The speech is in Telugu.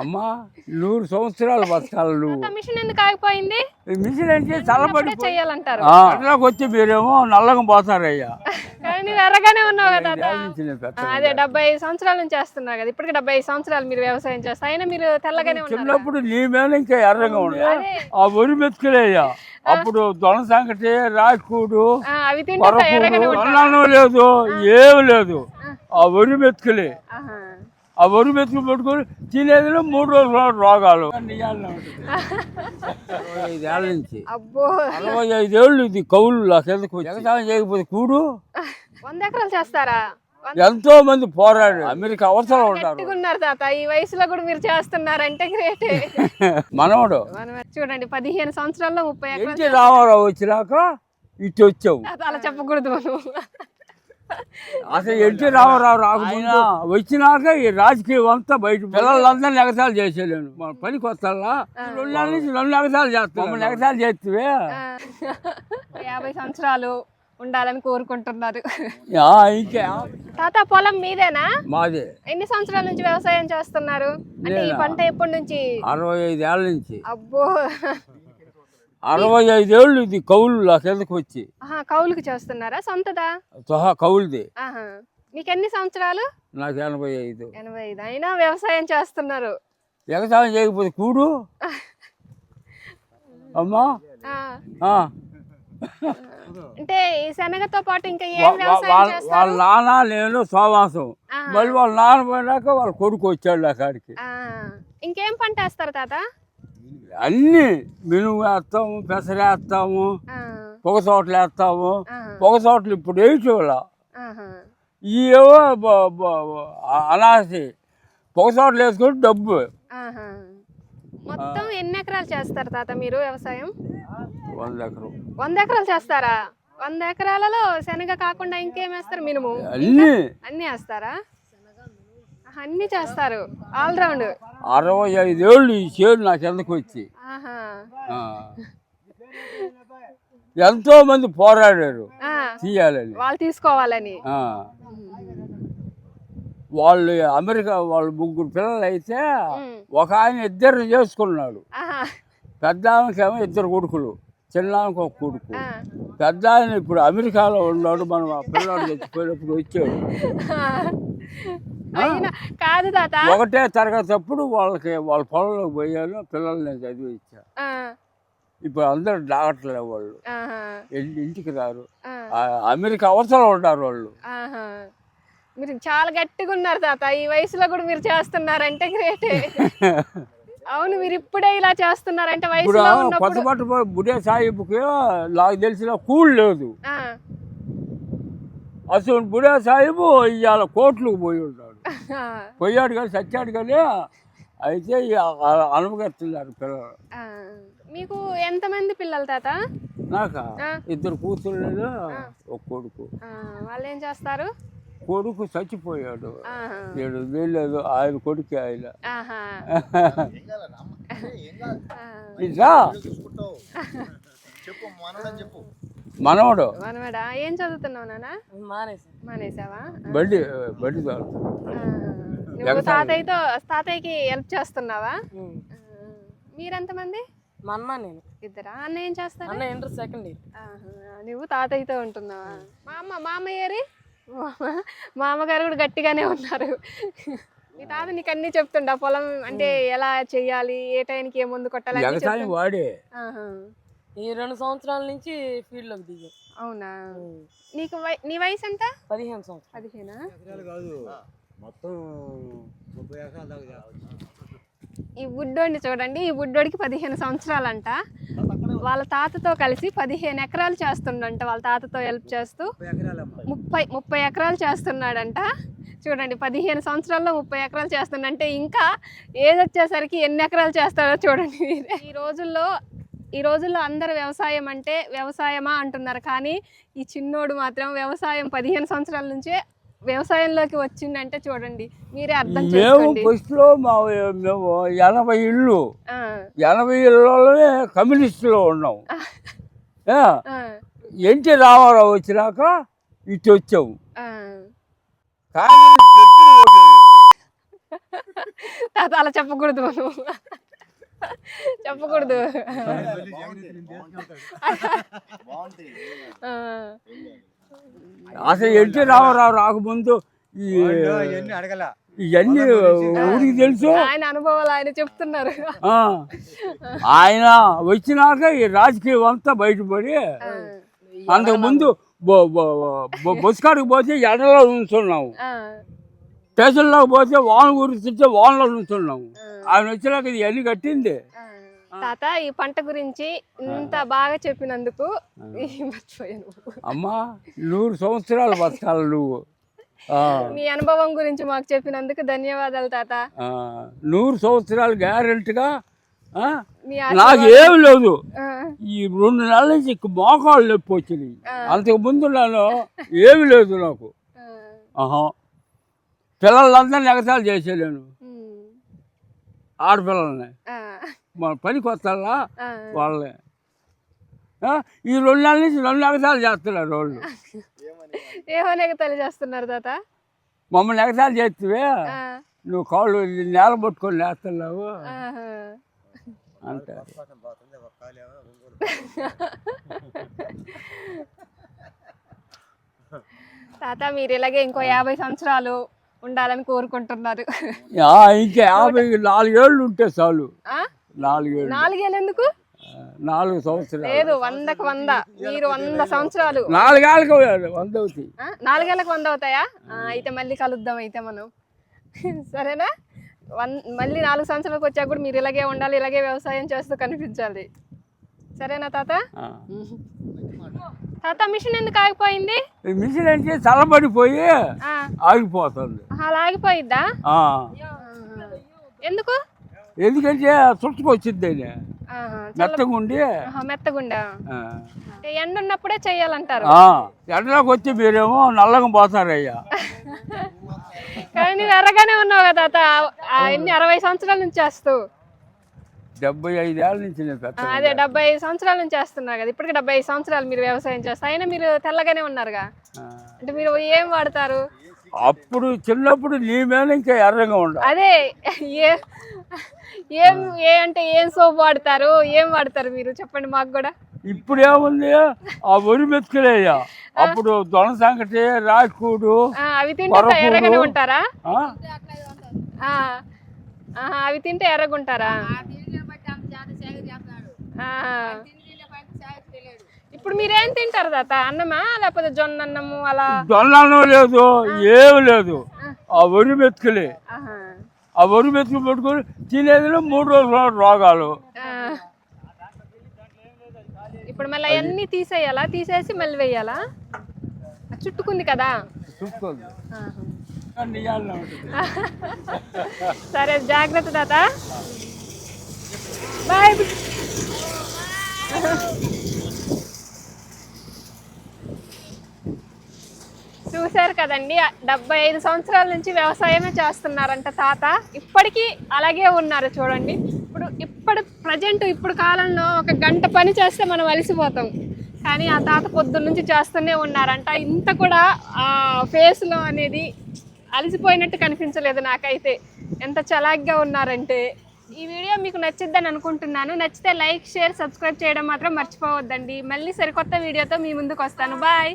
అమ్మా నూరు సంవత్సరాలు బతకాలి నువ్వు మిషన్ ఎందుకు ఆగిపోయింది? మిషన్ అంటే చల్లబడి అప్పుడే చెయ్యాలంటారు. అట్లాకి వచ్చి మీరేమో నల్లగా పోతారయ్యా. కానీ నువ్వు ఎర్రగానే ఉన్నావు కదా అదే డెబ్బై ఐదు సంవత్సరాల నుంచి చేస్తున్నారు కదా. ఇప్పటికి డెబ్బై ఐదు సంవత్సరాలు మీరు వ్యవసాయం చేస్తారు అయినా మీరు తెల్లగానే చిన్నప్పుడు నీ మీద ఇంకా ఎర్రగా ఉండే. ఆ వరి మెతుకులేయ్యా. అప్పుడు దొన సంకటి రాకూడు లేదు ఏమి లేదు. ఆ. వరి మెతుకులే. ఆ వరి మెతుకులు పెట్టుకొని తినేదిలో మూడు రోజుల రోగాలు. ఐదేళ్ళ నుంచి. అబ్బో. అరవై ఐదేళ్ళు ఇది కౌలు నాకెందుకు వ్యవసాయం చేయకపోతే కూడు? వంద ఎకరాలు చేస్తారా? ఎంతో మంది పోరాడు అమెరికా అవసరం ఉంటారు తాత. ఈ వయసులో కూడా మీరు చేస్తున్నారంటే గ్రేట్ మనవడు. మనం చూడండి పదిహేను సంవత్సరాల్లో ముప్పై ఎకరాలు రామారావు వచ్చినాక ఇటు వచ్చావు. తాత అలా చెప్పకూడదు మనం. అసలు ఎన్టీ రామారావు రాకుండా వచ్చినాక ఈ రాజకీయం అంతా బయట పిల్లలందరినీ ఎగతాలు చేసేలేను. మన పనికి వస్తాలా రెండు నెలల నుంచి రెండు ఎగతాలు చేస్తాం మమ్మల్ని ఎగతాలు చేస్తే? యాభై సంవత్సరాలు ఉండాలని కోరుకుంటున్నారు. యా, ఇంకా. తాత పొలం మీదేనా? మాది. ఎన్ని సంవత్సరాల నుంచి వ్యవసాయం చేస్తున్నారు? అంటే ఈ పంట ఎప్పటి నుంచి? అరవై ఐదేళ్ళ నుంచి. అబ్బో. అరవై ఐదేళ్ళు ఇది కౌలు నాకెందుకు వచ్చి. ఆహా, కౌలుకు చేస్తున్నారా? సొంతదా? సహా కౌలుది. మీకు ఎన్ని సంవత్సరాలు? నాకు ఎనభై ఐదు. ఎనభై ఐదు. అయినా వ్యవసాయం చేస్తున్నారు. వ్యవసాయం చేయకపోతే కూడు? అమ్మా. అంటే ఈ శనగతో పాటు ఇంకా వాళ్ళ నాన్న నేను సోమాసం. మళ్ళీ వాళ్ళ నాన్న పోయినాక వాళ్ళ కొడుకు వచ్చాడు నా కాడికి. ఆ, ఇంకేం పంట వేస్తారు తాత? అన్నీ మినుము వేస్తాము పెసర వేస్తాము ఆ, పొగ తోటలు వేస్తాము. పొగ తోటలు ఇప్పుడు ఆహా. ఇవేవో అనాసి పొగ తోటలు వేసుకొని డబ్బు. మొత్తం ఎన్ని ఎకరాలు చేస్తారు తాత మీరు వ్యవసాయం? వంద ఎకరం. వంద ఎకరాలు చేస్తారా? వంద ఎకరాలలో శనగ కాకుండా ఇంకేం వేస్తారు మినుము? అన్నీ. అన్ని వేస్తారా? అన్ని చేస్తారు. ఆల్ రౌండ్ అరవై ఐదేళ్ళు ఈ చేడు నాకు ఎందుకు వచ్చి. ఎంతో మంది పోరాడారు. తీయాలని. వాళ్ళు తీసుకోవాలని. వాళ్ళు అమెరికా వాళ్ళు ముగ్గురు పిల్లలు అయితే. ఒక ఆయన ఇద్దరు చేసుకున్నాడు. పెద్ద ఆమెకేమో ఇద్దరు కొడుకులు చిన్న ఆమెకు ఒక కొడుకు. పెద్ద ఆయన ఇప్పుడు అమెరికాలో ఉన్నాడు మనం ఆ పిల్లవాడు చచ్చిపోయినప్పుడు వచ్చాడు. కాదు తాత. ఒకటే తరగతి అప్పుడు వాళ్ళకి వాళ్ళ పొలంలోకి పోయాను పిల్లల్ని నేను చదివి ఇచ్చా ఇప్పుడు అందరు డాక్టర్లే వాళ్ళు ఇంటికి రారు. అమెరికా అవసరం ఉంటారు వాళ్ళు. మీరు చాలా గట్టిగా ఉన్నారు తాత. ఈ వయసులో కూడా మీరు చేస్తున్నారంటే గ్రేట్ అవును మీరు ఇప్పుడే ఇలా చేస్తున్నారంటే వయసులో కొత్త పట్టు బుడే సాహిబ్కి నాకు తెలిసిన కూల్ లేదు. అసలు బుడే సాహిబు ఇవాళ కోట్లకు పోయి ఉంటాడు. ఆ, పోయాడు కానీ చచ్చాడు కానీ అయితే అనుమతిస్తున్నారు పిల్లలు. ఆ. మీకు ఎంతమంది పిల్లలు తాత? నాక. ఇద్దరు కూతుళ్ళు ఒక కొడుకు. ఆ, వాళ్ళు ఏం చేస్తారు? కొడుకు చచ్చిపోయాడు. ఏడు లేదు ఆయన కొడుకు ఆయన. చెప్పు మనడని చెప్పు. మనవడు. మనమేడా ఏం చదువుతున్నావు నాన్న మానేసి. మానేసావా? బండి బండి నువ్వు తాతయ్యతో తాతయ్యకి హెల్ప్ చేస్తున్నావా? మీరెంతమంది? మా అన్న నేను. ఇద్దరా? అన్న ఏం చేస్తారు? అన్న ఇంటర్ సెకండ్ ఇయర్ నువ్వు తాతయ్యతో ఉంటున్నావా? మా అమ్మ మా అమ్మయ్యారి మా అమ్మగారు కూడా గట్టిగానే ఉన్నారు. మీ తాత నీకు అన్ని చెప్తుండా. పొలం అంటే ఎలా చెయ్యాలి ఏ టైంకి ఏ ముందు కొట్టాలి? వాడే. ఈ రెండు సంవత్సరాల నుంచి ఫీల్డ్లోకి దిగాం. అవునా? నీకు వయ- నీ వయసు ఎంత? పదిహేను సంవత్సరాలు. పదిహేనా? మొత్తం ముప్పై ఎకరాల దాకా ఈ బుడ్డోడిని చూడండి ఈ బుడ్డోడికి పదిహేను సంవత్సరాలంట. వాళ్ళ తాతతో కలిసి పదిహేను ఎకరాలు చేస్తుండంట వాళ్ళ తాతతో హెల్ప్ చేస్తూ. ముప్పై ముప్పై ఎకరాలు చేస్తున్నాడంట. చూడండి పదిహేను సంవత్సరాల్లో ముప్పై ఎకరాలు చేస్తుండంటే ఇంకా ఏజ్ వచ్చేసరికి ఎన్ని ఎకరాలు చేస్తాడో చూడండి మీరే. ఈ రోజుల్లో ఈ రోజుల్లో అందరు వ్యవసాయం అంటే వ్యవసాయమా అంటున్నారు. కానీ ఈ చిన్నోడు మాత్రం వ్యవసాయం పదిహేను సంవత్సరాల నుంచే వ్యవసాయంలోకి వచ్చిందంటే చూడండి మీరే అర్థం మేము చేసుకోండి. ఫస్ట్లో మా మేము ఎనభై ఇళ్ళు ఆ, ఎనభై ఇళ్ళలోనే కమ్యూనిస్టులో ఉన్నాం. ఏ, ఆ, ఎన్టీ రామారావు వచ్చినాక ఇటు వచ్చాము. ఆ. కాంగ్రెస్ ఎప్పుడు ఓటేది. తాత అలా చెప్పకూడదు మనం. చెప్పకూడదు. ఆ, అసలు ఎన్టీ రామారావు రాకముందు ఈ ఇవన్నీ ఊరికి తెలుసు. ఆయన అనుభవాలు ఆయన చెప్తున్నారు. ఆ. ఆయన వచ్చినాక ఈ రాజకీయం అంతా బయటపడి ఆ, అంతకు ముందు బొస్కాడికి పోతే ఎండలో ఉంచున్నాము ఆ, స్టేషన్లోకి పోతే వాన గురిస్తుంటే వానలో ఉంచున్నాము ఆయన వచ్చినాక ఇది అన్ని కట్టింది. తాత ఈ పంట గురించి ఇంత బాగా చెప్పినందుకు మర్చిపోయాను. అమ్మా నూరు సంవత్సరాలు బతకాలి నువ్వు. మీ అనుభవం గురించి మాకు చెప్పినందుకు ధన్యవాదాలు తాత. నూరు సంవత్సరాలు గ్యారెంటీగా మీ నాకు ఏమి లేదు. ఈ రెండు నెలల నుంచి మోకాళ్ళు నొప్పి వచ్చినాయి. అంతకు ముందు నేను ఏమి లేదు నాకు. ఆహా. పిల్లలందరినీ ఎగతాలు చేసేలేను. ఉమ్, ఆడపిల్లల్ని. మన పనికి వస్తారా ఆ. వాళ్ళని ఈ రెండు నెలల నుంచి రెండు ఎగతాలు చేస్తున్నారు వాళ్ళు. ఏమని ఎగతాళి చేస్తున్నారు తాత? మమ్మల్ని ఎగతాలు చేస్తే నువ్వు కాళ్ళు నేల పట్టుకొని లేస్తున్నావు. అంటారు తాత మీరు ఇలాగే ఇంకో యాభై సంవత్సరాలు ఉండాలని కోరుకుంటున్నారు. ఇంకా యాభై నాలుగేళ్ళు ఉంటే చాలు. ఆ? నాలుగేళ్ళు. నాలుగేళ్ళు ఎందుకు నాలుగు సంవత్సరాలు. లేదు వందకు వంద. మీరు వంద సంవత్సరాలు. నాలుగేళ్ళకి వంద అవుతాయి? నాలుగేళ్ళకి వంద అవుతాయా? అయితే మళ్ళీ కలుద్దాం అయితే మనం. సరేనా? వన్ మళ్ళీ నాలుగు సంవత్సరాలకు వచ్చాక కూడా మీరు ఇలాగే ఉండాలి ఇలాగే వ్యవసాయం చేస్తూ కనిపించాలి. సరేనా తాత. తాత మిషన్ ఎందుకు ఆగిపోయింది? మిషన్ అంటే చల్లబడిపోయి ఆగిపోతుంది. అలా ఆగిపోయిద్దా. ఎందుకు? ఎందుకంటే చుట్టుకొచ్చింది మెత్తగుండా. అంటే ఎండ ఉన్నప్పుడే చెయ్యాలంటారు ఎండలోకి వచ్చి మీరేమో నల్లగా పోతారయ్యా. కానీ నువ్వు ఎర్రగానే ఉన్నావు కదా తాత. అరవై సంవత్సరాల నుంచి చేస్తూ డెబ్బై ఐదేళ్ళ నుంచి నేను ఆ, పెద్ద అదే డెబ్బై ఐదు సంవత్సరాల నుంచి చేస్తున్నారు కదా. ఇప్పటికి డెబ్బై ఐదు సంవత్సరాలు మీరు వ్యవసాయం చేస్తారు అయినా మీరు తెల్లగానే ఉన్నారుగా? అంటే మీరు ఏం వాడతారు? అప్పుడు చిన్నప్పుడు నీ మీద ఇంకా ఎర్రగా ఉండ అదే ఏ ఏం ఏ అంటే ఏం సోప్ వాడతారు? ఏం వాడతారు మీరు? చెప్పండి మాకు కూడా. ఇప్పుడు ఏముంది ఆ ఒరి మెతుకులేయ్యా. అప్పుడు దొన సంకటి రాకూడు అవి తింటే. ఎర్రగానే ఉంటారా? ఆ? ఆ, ఆహా, అవి తింటే ఎర్రగుంటారా. ఇప్పుడు మీరేం తింటారు తాత? అన్నమా? లేకపోతే జొన్న అన్నము అలా? దొన్నను లేదు ఏమి లేదు. ఆ. ఒరి మెతుకులే. ఆ ఒరి మెతుకు పెట్టుకొని తినేది మూడు రోజుల రోగాలు. ఆ. ఇప్పుడు మళ్ళీ అవన్నీ తీసేయాలా? తీసేసి మళ్ళీ వేయాలా? చుట్టుకుంది కదా. అన్ని. సరే జాగ్రత్త తాత బాయ్ చూశారు కదండి డెబ్బై ఐదు సంవత్సరాల నుంచి వ్యవసాయమే చేస్తున్నారంట తాత. ఇప్పటికీ అలాగే ఉన్నారు చూడండి. ఇప్పుడు ఇప్పుడు ప్రజెంట్ ఇప్పుడు కాలంలో ఒక గంట పని చేస్తే మనం అలసిపోతాం. కానీ ఆ తాత పొద్దున్న నుంచి చేస్తూనే ఉన్నారంట. ఇంత కూడా ఆ ఫేస్లో అనేది అలసిపోయినట్టు కనిపించలేదు నాకైతే. ఎంత చలాగ్గా ఉన్నారంటే. ఈ వీడియో మీకు నచ్చిద్దని అనుకుంటున్నాను. నచ్చితే లైక్ షేర్ సబ్స్క్రైబ్ చేయడం మాత్రం మర్చిపోవద్దండి. మళ్ళీ సరికొత్త వీడియోతో మీ ముందుకు వస్తాను. బాయ్.